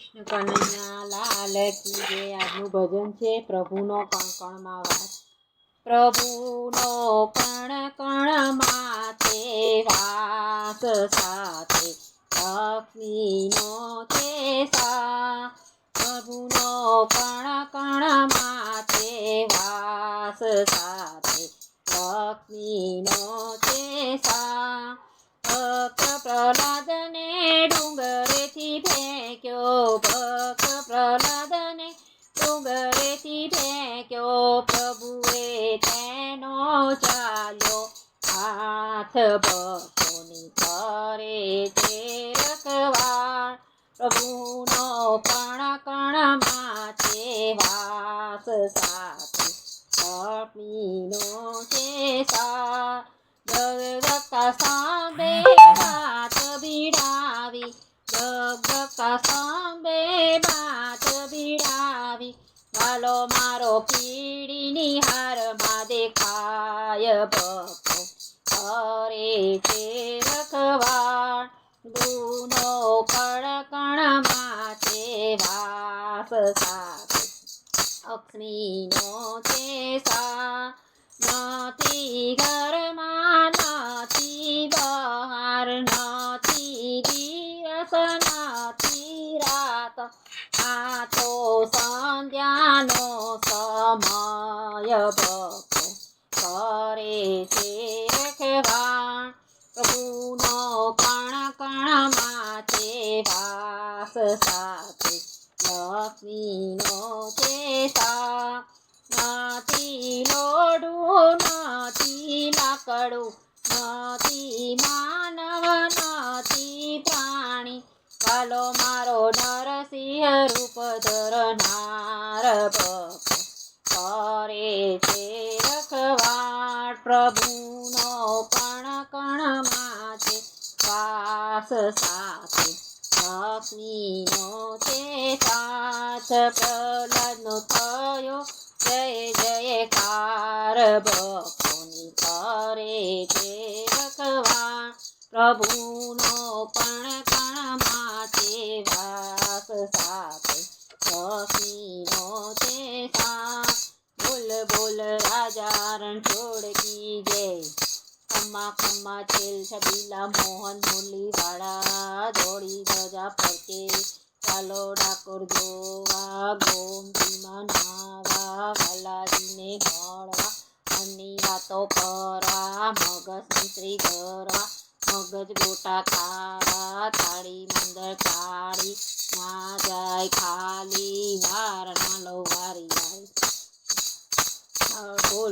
કૃષ્ણ કનૈયા લાલ આજનું ભજન છે પ્રભુનો કણકણમાં વાસ. પ્રભુનો કણકણમાં છે વાસ સાથે. લક્ષ્મીનો છે સા. પ્રભુનો કણ કણમાં છે વાસ સાથે. લક્ષ્મીનો છે સા. પ્રહલાદને ડુંગરેથી ફેંક્યો ભક્ત પ્રહલાદને ડુંગરેથી ફેંક્યો પ્રભુએ તેનો ચાલ્યો. હાથ ભક્તોની કરે છે રખવાળ પ્રભુનો કણ કણમાં છે વાસ સાથે અપીનો છે સા બીડાવી જગગકા બાત બીડાવી વાલો મારો પીડીની હારમાં દેખાય બકો અરે છે રખવાળ ગુનો કણકણમાં છે વાસ સાથે. અક્ષમીનો છે સા નથી ઘરમાં દિવસ નથી રાત આ તો સંધ્યાનો સમય ભક્તો કરે છે રખવાણ પ્રભુનો કણ કણમાં છે વાસ સાથે લક્ષ્મીનો સા નથી લોડું નથી લાકડું નથી માનવ વાલો મારો નરસિંહ રૂપ ધરનાર કરે છે રખવાળ પ્રભુનો કણ કણમાં છે પાસ સાથે. લક્ષ્મીનો છે સાથ પ્રહલાદનો થયો. જય જયકાર ભક્તોની. કરે છે રખવાણ પ્રભુનો કણ કણમાં છે વાસ સાથે લક્ષ્મીનો છે સા બોલ બોલ રાજા રણછોડ કી જય ખમ્મા ખમ્મા, છેલ, છબીલા, મોહન મુરલી વાળા દોડી ધજા ફરકે. ચાલો ડાકોર જોવા, ગોમતીમાં નાવા વાલાજીને મળવા અન્ય વાતો કરવા મગજ મિશ્રી કરવા મગજ ગોટા તારા, તાળી મંદર કાળી ના જાય ખાલી વાર ના લો વારી જાય બોલ.